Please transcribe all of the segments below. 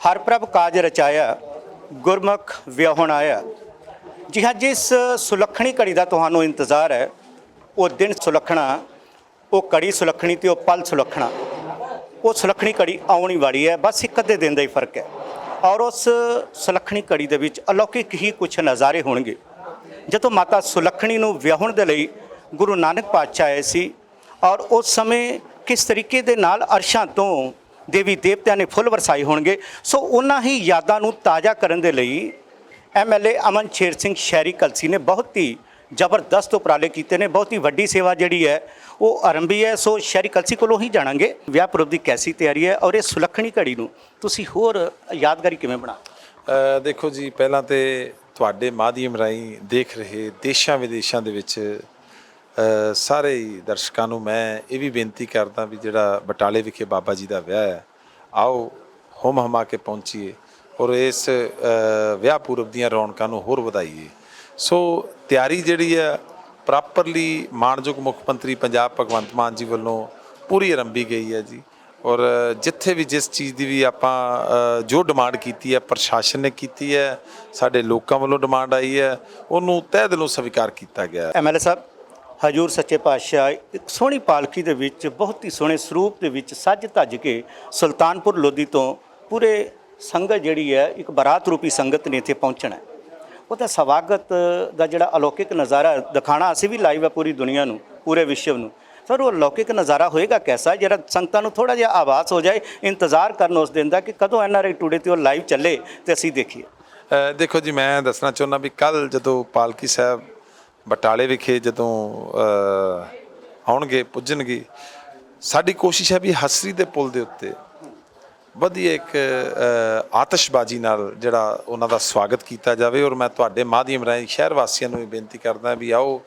ਹਰ ਪ੍ਰਭ ਕਾਜ ਰਚਾਇਆ, ਗੁਰਮੁਖ ਵਿਆਹਣ ਆਇਆ। ਜੀ ਹਾਂ, ਜਿਸ ਸੁਲੱਖਣੀ ਘੜੀ ਦਾ ਤੁਹਾਨੂੰ ਇੰਤਜ਼ਾਰ ਹੈ, ਉਹ ਦਿਨ ਸੁਲੱਖਣਾ, ਉਹ ਘੜੀ ਸੁਲੱਖਣੀ ਤੇ ਉਹ ਪਲ ਸੁਲੱਖਣਾ। ਉਹ ਸੁਲੱਖਣੀ ਘੜੀ ਆਉਣੀ ਵਾਲੀ ਹੈ, ਬਸ ਇੱਕ ਅੱਧੇ ਦਿਨ ਦਾ ਹੀ ਫ਼ਰਕ ਹੈ। ਔਰ ਉਸ ਸੁਲੱਖਣੀ ਘੜੀ ਦੇ ਵਿੱਚ ਅਲੌਕਿਕ ਹੀ ਕੁਝ ਨਜ਼ਾਰੇ ਹੋਣਗੇ। ਜਦੋਂ ਮਾਤਾ ਸੁਲੱਖਣੀ ਨੂੰ ਵਿਆਹਣ ਦੇ ਲਈ ਗੁਰੂ ਨਾਨਕ ਪਾਤਸ਼ਾਹ ਆਏ ਸੀ, ਔਰ ਉਸ ਸਮੇਂ ਕਿਸ ਤਰੀਕੇ ਦੇ ਨਾਲ ਅਰਸ਼ਾਂ ਤੋਂ ਦੇਵੀ ਦੇਵਤਿਆਂ ਨੇ ਫੁੱਲ ਵਰਸਾਏ ਹੋਣਗੇ। ਸੋ ਉਹਨਾਂ ਹੀ ਯਾਦਾਂ ਨੂੰ ਤਾਜ਼ਾ ਕਰਨ ਦੇ ਲਈ ਐਮਐਲਏ ਅਮਨ ਸ਼ੇਰ ਸਿੰਘ ਸ਼ਹਿਰੀ ਕਲਸੀ ਨੇ ਬਹੁਤ ਹੀ ਜ਼ਬਰਦਸਤ ਉਪਰਾਲੇ ਕੀਤੇ ਨੇ। ਬਹੁਤ ਹੀ ਵੱਡੀ ਸੇਵਾ ਜਿਹੜੀ ਹੈ, ਉਹ ਆਰੰਭੀ ਹੈ। ਸੋ ਸ਼ਹਿਰੀ ਕਲਸੀ ਕੋਲੋਂ ਹੀ ਜਾਣਾਂਗੇ। ਵਿਆਹ ਪੁਰਬ ਦੀ ਕੈਸੀ ਤਿਆਰੀ ਹੈ ਔਰ ਇਹ ਸੁਲੱਖਣੀ ਘੜੀ ਨੂੰ ਤੁਸੀਂ ਹੋਰ ਯਾਦਗਾਰੀ ਕਿਵੇਂ ਬਣਾ ਦੇਖੋ ਜੀ, ਪਹਿਲਾਂ ਤੇ ਤੁਹਾਡੇ ਮਾਧਿਅਮ ਰਾਹੀਂ ਦੇਖ ਰਹੇ ਦੇਸ਼ਾਂ ਵਿਦੇਸ਼ਾਂ ਦੇ ਵਿੱਚ ਸਾਰੇ ਦਰਸ਼ਕਾਂ ਨੂੰ ਮੈਂ ਇਹ ਵੀ ਬੇਨਤੀ ਕਰਦਾ ਵੀ ਜਿਹੜਾ ਬਟਾਲੇ ਵਿਖੇ ਬਾਬਾ ਜੀ ਦਾ ਵਿਆਹ ਹੈ, ਆਓ ਹੁਮ ਹਮਾ ਕੇ ਪਹੁੰਚੀਏ ਔਰ ਇਸ ਵਿਆਹ ਪੂਰਬ ਦੀਆਂ ਰੌਣਕਾਂ ਨੂੰ ਹੋਰ ਵਧਾਈਏ। ਸੋ ਤਿਆਰੀ ਜਿਹੜੀ ਹੈ ਪ੍ਰੋਪਰਲੀ ਮਾਨਯੋਗ ਮੁੱਖ ਮੰਤਰੀ ਪੰਜਾਬ ਭਗਵੰਤ ਮਾਨ ਜੀ ਵੱਲੋਂ ਪੂਰੀ ਆਰੰਭੀ ਗਈ ਹੈ ਜੀ। ਔਰ ਜਿੱਥੇ ਵੀ ਜਿਸ ਚੀਜ਼ ਦੀ ਵੀ ਆਪਾਂ ਜੋ ਡਿਮਾਂਡ ਕੀਤੀ ਹੈ, ਪ੍ਰਸ਼ਾਸਨ ਨੇ ਕੀਤੀ ਹੈ, ਸਾਡੇ ਲੋਕਾਂ ਵੱਲੋਂ ਡਿਮਾਂਡ ਆਈ ਹੈ, ਉਹਨੂੰ ਤਹਿ ਦਿਲੋਂ ਸਵੀਕਾਰ ਕੀਤਾ ਗਿਆ ਹੈ। ਐਮਐਲਏ ਸਾਹਿਬ ਹਜੂਰ ਸੱਚੇ ਪਾਤਸ਼ਾਹ ਇੱਕ ਸੋਹਣੀ ਪਾਲਕੀ ਦੇ ਵਿੱਚ, ਬਹੁਤ ਹੀ ਸੋਹਣੇ ਸਰੂਪ ਦੇ ਵਿੱਚ ਸੱਜ ਧੱਜ ਕੇ ਸੁਲਤਾਨਪੁਰ ਲੋਧੀ ਤੋਂ ਪੂਰੇ ਸੰਗਤ ਜਿਹੜੀ ਹੈ, ਇੱਕ ਬਰਾਤ ਰੂਪੀ ਸੰਗਤ ਨੇ ਇੱਥੇ ਪਹੁੰਚਣਾ ਉਹਦਾ ਸਵਾਗਤ ਦਾ ਜਿਹੜਾ ਅਲੌਕਿਕ ਨਜ਼ਾਰਾ ਦਿਖਾਣਾ ਅਸੀਂ ਵੀ ਲਾਈਵ ਹੈ ਪੂਰੀ ਦੁਨੀਆ ਨੂੰ, ਪੂਰੇ ਵਿਸ਼ਵ ਨੂੰ। ਸਰ, ਉਹ ਅਲੌਕਿਕ ਨਜ਼ਾਰਾ ਹੋਏਗਾ ਕੈਸਾ? ਜਿਹੜਾ ਸੰਗਤਾਂ ਨੂੰ ਥੋੜਾ ਜਿਹਾ ਆਵਾਜ਼ ਹੋ ਜਾਏ, ਇੰਤਜ਼ਾਰ ਕਰਨ ਉਸ ਦਿਨ ਦਾ ਕਿ ਕਦੋਂ ਐਨਆਰਆਈ ਟੂਡੇ ਤੇ ਉਹ ਲਾਈਵ ਚੱਲੇ ਤੇ ਅਸੀਂ ਦੇਖੀਏ। ਦੇਖੋ ਜੀ, ਮੈਂ ਦੱਸਣਾ ਚਾਹੁੰਦਾ ਵੀ ਕੱਲ ਜਦੋਂ ਪਾਲਕੀ ਸਾਹਿਬ ਬਟਾਲੇ ਵਿਖੇ ਜਦੋਂ ਆਉਣਗੇ, ਪੁੱਜਣਗੇ, ਸਾਡੀ ਕੋਸ਼ਿਸ਼ ਹੈ ਵੀ ਹਸਰੀ ਦੇ ਪੁਲ ਦੇ ਉੱਤੇ ਵਧੀਆ ਇੱਕ ਆਤਿਸ਼ਬਾਜ਼ੀ ਨਾਲ ਜਿਹੜਾ ਉਹਨਾਂ ਦਾ ਸਵਾਗਤ ਕੀਤਾ ਜਾਵੇ। ਔਰ ਮੈਂ ਤੁਹਾਡੇ ਮਾਧਿਅਮ ਰਾਹੀਂ ਸ਼ਹਿਰ ਵਾਸੀਆਂ ਨੂੰ ਵੀ ਬੇਨਤੀ ਕਰਦਾ ਵੀ ਆਓ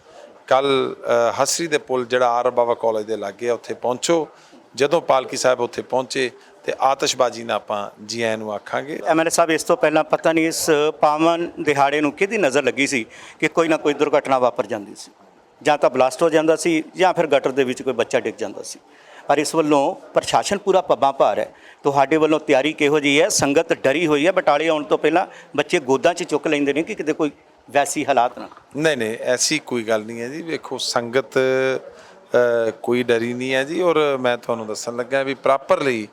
ਕੱਲ ਹਸਰੀ ਦੇ ਪੁਲ ਜਿਹੜਾ ਆਰ ਬਾਬਾ ਕਾਲਜ ਦੇ ਲਾਗੇ ਆ, ਉੱਥੇ ਪਹੁੰਚੋ। ਜਦੋਂ ਪਾਲਕੀ ਸਾਹਿਬ ਉੱਥੇ ਪਹੁੰਚੇ ਤੇ ਆਤਿਸ਼ਬਾਜ਼ੀ ਨਾਲ ਆਪਾਂ ਜੀ ਆਇਆਂ ਨੂੰ ਆਖਾਂਗੇ। ਐਮਐਲਏ ਸਾਹਿਬ ਇਸ ਤੋਂ ਪਹਿਲਾਂ ਪਤਾ ਨਹੀਂ ਇਸ ਪਾਵਨ ਦਿਹਾੜੇ ਨੂੰ ਕਿਹਦੀ ਨਜ਼ਰ ਲੱਗੀ ਸੀ ਕਿ ਕੋਈ ਨਾ ਕੋਈ ਦੁਰਘਟਨਾ ਵਾਪਰ ਜਾਂਦੀ ਸੀ। ਜਾਂ ਤਾਂ ਬਲਾਸਟ ਹੋ ਜਾਂਦਾ ਸੀ ਜਾਂ ਫਿਰ ਗਟਰ ਦੇ ਵਿੱਚ ਕੋਈ ਬੱਚਾ ਡਿੱਗ ਜਾਂਦਾ ਸੀ। ਪਰ ਇਸ ਵੱਲੋਂ ਪ੍ਰਸ਼ਾਸਨ ਪੂਰਾ ਪੱਬਾਂ ਭਾਰ ਹੈ। ਤੁਹਾਡੇ ਵੱਲੋਂ ਤਿਆਰੀ ਕਿਹੋ ਜਿਹੀ ਹੈ? ਸੰਗਤ ਡਰੀ ਹੋਈ ਹੈ ਬਟਾਲੇ ਆਉਣ ਤੋਂ ਪਹਿਲਾਂ? ਬੱਚੇ ਗੋਦਾਂ 'ਚ ਚੁੱਕ ਲੈਂਦੇ ਨੇ ਕਿ ਕਿਤੇ ਕੋਈ ਵੈਸੀ ਹਾਲਾਤ ਨਾ ਨਹੀਂ ਨਹੀਂ ਐਸੀ ਕੋਈ ਗੱਲ ਨਹੀਂ ਹੈ ਜੀ। ਵੇਖੋ ਸੰਗਤ ਕੋਈ ਡਰੀ ਨਹੀਂ ਹੈ ਜੀ। ਔਰ ਮੈਂ ਤੁਹਾਨੂੰ ਦੱਸਣ ਲੱਗਾ ਵੀ ਪ੍ਰੋਪਰਲੀ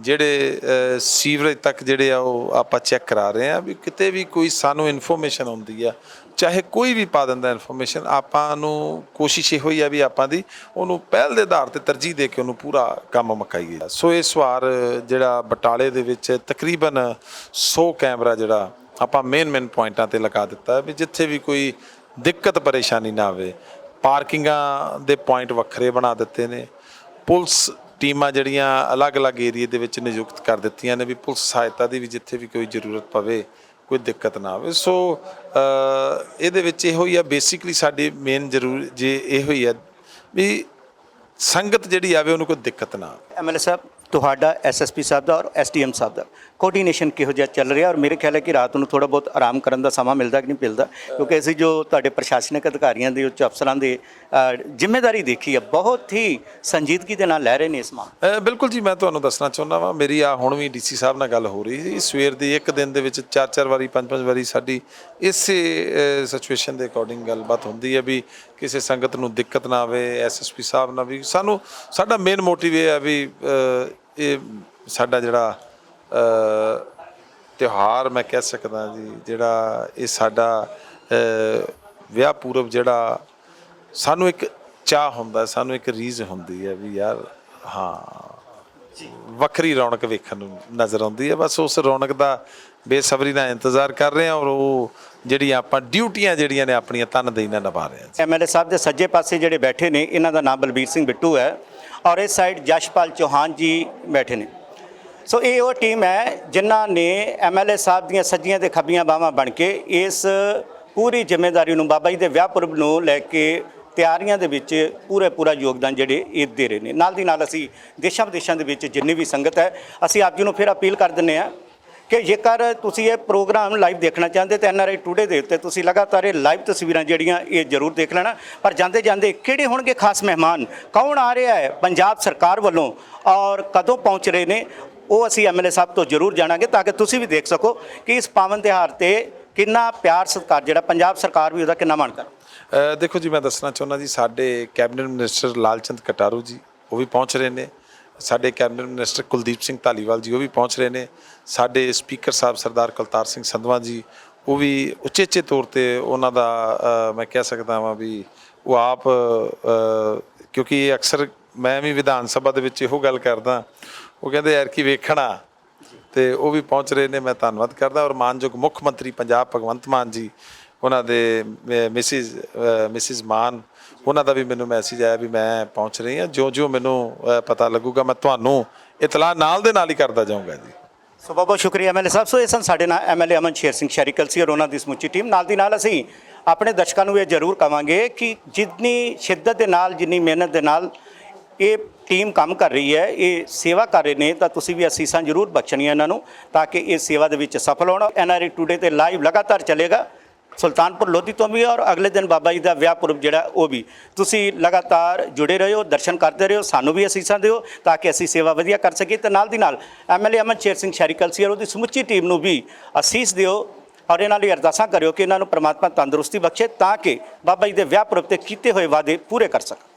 ਜਿਹੜੇ ਸੀਵਰੇਜ ਤੱਕ ਜਿਹੜੇ ਆ ਉਹ ਆਪਾਂ ਚੈੱਕ ਕਰਾ ਰਹੇ ਆ ਵੀ ਕਿਤੇ ਵੀ ਕੋਈ ਸਾਨੂੰ ਇਨਫੋਰਮੇਸ਼ਨ ਆਉਂਦੀ ਆ। ਚਾਹੇ ਕੋਈ ਵੀ ਪਾ ਦਿੰਦਾ ਇਨਫੋਰਮੇਸ਼ਨ ਆਪਾਂ ਨੂੰ ਕੋਸ਼ਿਸ਼ ਇਹੋ ਹੀ ਆ ਵੀ ਆਪਾਂ ਦੀ ਉਹਨੂੰ ਪਹਿਲ ਦੇ ਆਧਾਰ ਤੇ ਤਰਜੀਹ ਦੇ ਕੇ ਉਹਨੂੰ ਪੂਰਾ ਕੰਮ ਮੁਕਾਈਏ। ਸੋ ਇਸ ਵਾਰ ਜਿਹੜਾ ਬਟਾਲੇ ਦੇ ਵਿੱਚ ਤਕਰੀਬਨ 100 ਕੈਮਰਾ ਜਿਹੜਾ ਆਪਾਂ ਮੇਨ ਮੇਨ ਪੁਆਇੰਟਾਂ ਤੇ ਲਗਾ ਦਿੱਤਾ ਵੀ ਜਿੱਥੇ ਵੀ ਕੋਈ ਦਿੱਕਤ ਪਰੇਸ਼ਾਨੀ ਨਾ ਆਵੇ। ਪਾਰਕਿੰਗਾਂ ਦੇ ਪੁਆਇੰਟ ਵੱਖਰੇ ਬਣਾ ਦਿੱਤੇ ਨੇ। ਪੁਲਿਸ ਟੀਮਾਂ ਜਿਹੜੀਆਂ ਅਲੱਗ-ਅਲੱਗ ਏਰੀਏ ਦੇ ਵਿੱਚ ਨਿਯੁਕਤ ਕਰ ਦਿੱਤੀਆਂ ਨੇ ਵੀ ਪੁਲਿਸ ਸਹਾਇਤਾ ਦੀ ਵੀ ਜਿੱਥੇ ਵੀ ਕੋਈ ਜ਼ਰੂਰਤ ਪਵੇ, ਕੋਈ ਦਿੱਕਤ ਨਾ ਆਵੇ। ਸੋ ਇਹਦੇ ਵਿੱਚ ਇਹੋ ਹੀ ਆ, ਬੇਸਿਕਲੀ ਸਾਡੀ ਮੇਨ ਜ਼ਰੂਰ ਜੇ ਇਹੋ ਹੀ ਆ ਵੀ ਸੰਗਤ ਜਿਹੜੀ ਆਵੇ ਉਹਨੂੰ ਕੋਈ ਦਿੱਕਤ ਨਾ ਆਵੇ। ਐਮਐਲਏ ਸਾਹਿਬ ਤੁਹਾਡਾ ਐਸਐਸਪੀ ਸਾਹਿਬ ਦਾ ਔਰ ਐਸਡੀਐਮ ਸਾਹਿਬ ਦਾ ਕੋਆਰਡੀਨੇਸ਼ਨ ਕਿਹੋ ਜਿਹਾ ਚੱਲ ਰਿਹਾ? ਔਰ ਮੇਰੇ ਖਿਆਲ ਹੈ ਕਿ ਰਾਤ ਨੂੰ ਥੋੜਾ ਬਹੁਤ ਆਰਾਮ ਕਰਨ ਦਾ ਸਮਾਂ ਮਿਲਦਾ ਕਿ ਨਹੀਂ ਮਿਲਦਾ? ਕਿਉਂਕਿ ਅਸੀਂ ਜੋ ਤੁਹਾਡੇ ਪ੍ਰਸ਼ਾਸਨਿਕ ਅਧਿਕਾਰੀਆਂ ਦੇ, ਉੱਚ ਅਫਸਰਾਂ ਦੇ ਜ਼ਿੰਮੇਵਾਰੀ ਦੇਖੀ ਹੈ, ਬਹੁਤ ਹੀ ਸੰਜੀਦਗੀ ਦੇ ਨਾਲ ਲੈ ਰਹੇ ਨੇ ਇਸ ਮਾਮਲੇ। ਬਿਲਕੁਲ ਜੀ, ਮੈਂ ਤੁਹਾਨੂੰ ਦੱਸਣਾ ਚਾਹੁੰਦਾ ਵਾਂ, ਮੇਰੀ ਆ ਹੁਣ ਵੀ ਡੀਸੀ ਸਾਹਿਬ ਨਾਲ ਗੱਲ ਹੋ ਰਹੀ ਸੀ, ਸਵੇਰ ਦੀ ਇੱਕ ਦਿਨ ਦੇ ਵਿੱਚ ਚਾਰ ਚਾਰ ਵਾਰੀ ਪੰਜ ਪੰਜ ਵਾਰੀ ਸਾਡੀ ਇਸੇ ਸਿਚੁਏਸ਼ਨ ਦੇ ਅਕੋਰਡਿੰਗ ਗੱਲਬਾਤ ਹੁੰਦੀ ਹੈ ਵੀ ਕਿਸੇ ਸੰਗਤ ਨੂੰ ਦਿੱਕਤ ਨਾ ਆਵੇ ਐਸਐਸਪੀ ਸਾਹਿਬ ਨਾਲ ਵੀ। ਸਾਨੂੰ, ਸਾਡਾ ਮੇਨ ਮੋਟਿਵ ਇਹ ਹੈ ਵੀ ਇਹ ਸਾਡਾ ਜਿਹੜਾ ਤਿਉਹਾਰ ਮੈਂ ਕਹਿ ਸਕਦਾ ਜੀ, ਜਿਹੜਾ ਇਹ ਸਾਡਾ ਵਿਆਹ ਪੂਰਬ ਜਿਹੜਾ ਸਾਨੂੰ ਇੱਕ ਚਾਹ ਹੁੰਦਾ, ਸਾਨੂੰ ਇੱਕ ਰੀਜ਼ ਹੁੰਦੀ ਹੈ ਵੀ ਯਾਰ, ਹਾਂ, ਵੱਖਰੀ ਰੌਣਕ ਵੇਖਣ ਨੂੰ ਨਜ਼ਰ ਆਉਂਦੀ ਹੈ। ਬਸ ਉਸ ਰੌਣਕ ਦਾ ਬੇਸਬਰੀ ਦਾ ਇੰਤਜ਼ਾਰ ਕਰ ਰਹੇ ਹਾਂ ਔਰ ਉਹ ਜਿਹੜੀਆਂ ਆਪਾਂ ਡਿਊਟੀਆਂ ਜਿਹੜੀਆਂ ਨੇ ਆਪਣੀਆਂ ਤਨਦੇਹੀ ਨਾਲ ਨਿਭਾ ਰਹੇ ਹਾਂ ਐਮਐਲਏ ਸਾਹਿਬ ਦੇ ਸੱਜੇ ਪਾਸੇ ਜਿਹੜੇ ਬੈਠੇ ਨੇ, ਇਹਨਾਂ ਦਾ ਨਾਮ ਬਲਬੀਰ ਸਿੰਘ ਬਿੱਟੂ ਹੈ। ਔਰ ਇਸ ਸਾਈਡ ਜਸ਼ਪਾਲ ਚੌਹਾਨ ਜੀ ਬੈਠੇ ਨੇ। ਸੋ ਇਹ ਉਹ ਟੀਮ ਹੈ ਜਿਨ੍ਹਾਂ ਨੇ ਐਮਐਲਏ ਸਾਹਿਬ ਦੀਆਂ ਸੱਜੀਆਂ ਤੇ ਖੱਬੀਆਂ ਬਾਹਾਂ ਬਣ ਕੇ ਇਸ ਪੂਰੀ ਜ਼ਿੰਮੇਵਾਰੀ ਨੂੰ ਬਾਬਾ ਜੀ ਦੇ ਵਿਆਹ ਪੁਰਬ ਨੂੰ ਲੈ ਕੇ ਤਿਆਰੀਆਂ ਦੇ ਵਿੱਚ ਪੂਰੇ ਪੂਰਾ ਯੋਗਦਾਨ ਜਿਹੜੇ ਇਹ ਦੇ ਰਹੇ ਨੇ। ਨਾਲ ਦੀ ਨਾਲ ਅਸੀਂ ਦੇਸ਼ਾਂ ਵਿਦੇਸ਼ਾਂ ਦੇ ਵਿੱਚ ਜਿੰਨੀ ਵੀ ਸੰਗਤ ਹੈ, ਅਸੀਂ ਆਪ ਜੀ ਨੂੰ ਫਿਰ ਅਪੀਲ ਕਰ ਦਿੰਨੇ ਆ ਕਿ ਜੇਕਰ ਤੁਸੀਂ ਇਹ ਪ੍ਰੋਗਰਾਮ ਲਾਈਵ ਦੇਖਣਾ ਚਾਹੁੰਦੇ ਤਾਂ ਐਨਆਰਆਈ ਟੂਡੇ ਦੇ ਉੱਤੇ ਤੁਸੀਂ ਲਗਾਤਾਰ ਇਹ ਲਾਈਵ ਤਸਵੀਰਾਂ ਜਿਹੜੀਆਂ ਇਹ ਜ਼ਰੂਰ ਦੇਖ ਲੈਣਾ। ਪਰ ਜਾਂਦੇ ਜਾਂਦੇ ਕਿਹੜੇ ਹੋਣਗੇ ਖਾਸ ਮਹਿਮਾਨ? ਕੌਣ ਆ ਰਿਹਾ ਹੈ ਪੰਜਾਬ ਸਰਕਾਰ ਵੱਲੋਂ ਔਰ ਕਦੋਂ ਪਹੁੰਚ ਰਹੇ ਨੇ? ਉਹ ਅਸੀਂ ਐਮਐਲਏ ਸਾਹਿਬ ਤੋਂ ਜ਼ਰੂਰ ਜਾਣਾਂਗੇ ਤਾਂ ਕਿ ਤੁਸੀਂ ਵੀ ਦੇਖ ਸਕੋ ਕਿ ਇਸ ਪਾਵਨ ਤਿਉਹਾਰ ਤੇ ਕਿੰਨਾ ਪਿਆਰ ਸਤਿਕਾਰ ਜਿਹੜਾ ਪੰਜਾਬ ਸਰਕਾਰ ਵੀ ਉਹਦਾ ਕਿੰਨਾ ਮਾਣ ਕਰ ਦੇਖੋ ਜੀ, ਮੈਂ ਦੱਸਣਾ ਚਾਹੁੰਦਾ ਜੀ, ਸਾਡੇ ਕੈਬਨਿਟ ਮਿਨਿਸਟਰ ਲਾਲਚੰਦ ਕਟਾਰੂ ਜੀ, ਉਹ ਵੀ ਪਹੁੰਚ ਰਹੇ ਨੇ। ਸਾਡੇ ਕੈਬਨਿਟ ਮਿਨਿਸਟਰ ਕੁਲਦੀਪ ਸਿੰਘ ਧਾਲੀਵਾਲ ਜੀ ਉਹ ਵੀ ਪਹੁੰਚ ਰਹੇ ਨੇ। ਸਾਡੇ ਸਪੀਕਰ ਸਾਹਿਬ ਸਰਦਾਰ ਕੁਲਤਾਰ ਸਿੰਘ ਸੰਧਵਾ ਜੀ, ਉਹ ਵੀ ਉਚੇਚੇ ਤੌਰ ਤੇ ਉਹਨਾਂ ਦਾ ਮੈਂ ਕਹਿ ਸਕਦਾ ਹਾਂ ਵੀ ਉਹ ਆਪ ਕਿਉਂਕਿ ਇਹ ਅਕਸਰ ਮੈਂ ਵੀ ਵਿਧਾਨ ਸਭਾ ਦੇ ਵਿੱਚ ਇਹੋ ਗੱਲ ਕਰਦਾ, ਉਹ ਕਹਿੰਦੇ ਯਾਰ ਕੀ ਵੇਖਣਾ। ਤੇ ਉਹ ਵੀ ਪਹੁੰਚ ਰਹੇ ਨੇ, ਮੈਂ ਧੰਨਵਾਦ ਕਰਦਾ। ਔਰ ਮਾਨਯੋਗ ਮੁੱਖ ਮੰਤਰੀ ਪੰਜਾਬ ਭਗਵੰਤ ਮਾਨ ਜੀ ਉਹਨਾਂ ਦੇ ਮਿਸਿਸ ਮਿਸਿਸ ਮਾਨ, ਉਹਨਾਂ ਦਾ ਵੀ ਮੈਨੂੰ ਮੈਸੇਜ ਆਇਆ ਵੀ ਮੈਂ ਪਹੁੰਚ ਰਹੀ ਹਾਂ। ਜਿਉਂ-ਜਿਉਂ ਮੈਨੂੰ ਪਤਾ ਲੱਗੂਗਾ, ਮੈਂ ਤੁਹਾਨੂੰ ਇਤਲਾਹ ਨਾਲ ਦੇ ਨਾਲ ਹੀ ਕਰਦਾ ਜਾਊਂਗਾ ਜੀ। ਸੋ ਬਹੁਤ ਬਹੁਤ ਸ਼ੁਕਰੀਆ ਐਮਐਲਏ ਸਾਹਿਬ। ਸੋ ਇਹ ਸਨ ਸਾਡੇ ਨਾਲ ਐਮਐਲਏ ਅਮਨ ਸ਼ੇਰ ਸਿੰਘ ਸ਼ੈਰੀਕਲ ਸੀ ਔਰ ਉਹਨਾਂ ਦੀ ਸਮੁੱਚੀ ਟੀਮ। ਨਾਲ ਦੀ ਨਾਲ ਅਸੀਂ ਆਪਣੇ ਦਰਸ਼ਕਾਂ ਨੂੰ ਇਹ ਜ਼ਰੂਰ ਕਵਾਂਗੇ ਕਿ ਜਿੰਨੀ ਸ਼ਿੱਦਤ ਦੇ ਨਾਲ, ਜਿੰਨੀ ਮਿਹਨਤ ਦੇ ਨਾਲ ਇਹ ਟੀਮ ਕੰਮ ਕਰ ਰਹੀ ਹੈ, ਇਹ ਸੇਵਾ ਕਰ ਰਹੇ ਨੇ, ਤਾਂ ਤੁਸੀਂ ਵੀ ਅਸੀਸਾਂ ਜ਼ਰੂਰ ਬਖਸ਼ਣੀਆਂ ਇਹਨਾਂ ਨੂੰ, ਤਾਂ ਕਿ ਇਹ ਸੇਵਾ ਦੇ ਵਿੱਚ ਸਫਲ ਹੋਣ। ਐਨਆਰਆਈ ਟੂਡੇ ਤੇ ਲਾਈਵ ਲਗਾਤਾਰ ਚੱਲੇਗਾ। ਸੁਲਤਾਨਪੁਰ ਲੋਧੀ ਤੋਂ ਵੀ ਔਰ ਅਗਲੇ ਦਿਨ ਬਾਬਾ ਜੀ ਦਾ ਵਿਆਹ ਪੁਰਬ ਜਿਹੜਾ ਉਹ ਵੀ। ਤੁਸੀਂ ਲਗਾਤਾਰ ਜੁੜੇ ਰਹੋ, ਦਰਸ਼ਨ ਕਰਦੇ ਰਹੋ, ਸਾਨੂੰ ਵੀ ਅਸੀਸਾਂ ਦਿਓ ਤਾਂ ਕਿ ਅਸੀਂ ਸੇਵਾ ਵਧੀਆ ਕਰ ਸਕੀਏ ਤੇ ਨਾਲ ਦੀ ਨਾਲ ਐਮਐਲਏ ਅਮਨ ਸ਼ੇਰ ਸਿੰਘ ਸ਼ੈਰੀਕਲ ਕਲਸੀ ਔਰ ਉਹਦੀ ਸਮੁੱਚੀ ਟੀਮ ਨੂੰ ਵੀ ਅਸੀਸ ਦਿਓ ਔਰ ਇਹਨਾਂ ਲਈ ਅਰਦਾਸਾਂ ਕਰਿਓ ਕਿ ਇਹਨਾਂ ਨੂੰ ਪ੍ਰਮਾਤਮਾ ਤੰਦਰੁਸਤੀ ਬਖਸ਼ੇ ਤਾਂ ਕਿ ਬਾਬਾ ਜੀ ਦੇ ਵਿਆਹ ਪੁਰਬ ਤੇ ਕੀਤੇ ਹੋਏ ਵਾਅਦੇ ਪੂਰੇ ਕਰ ਸਕਣ।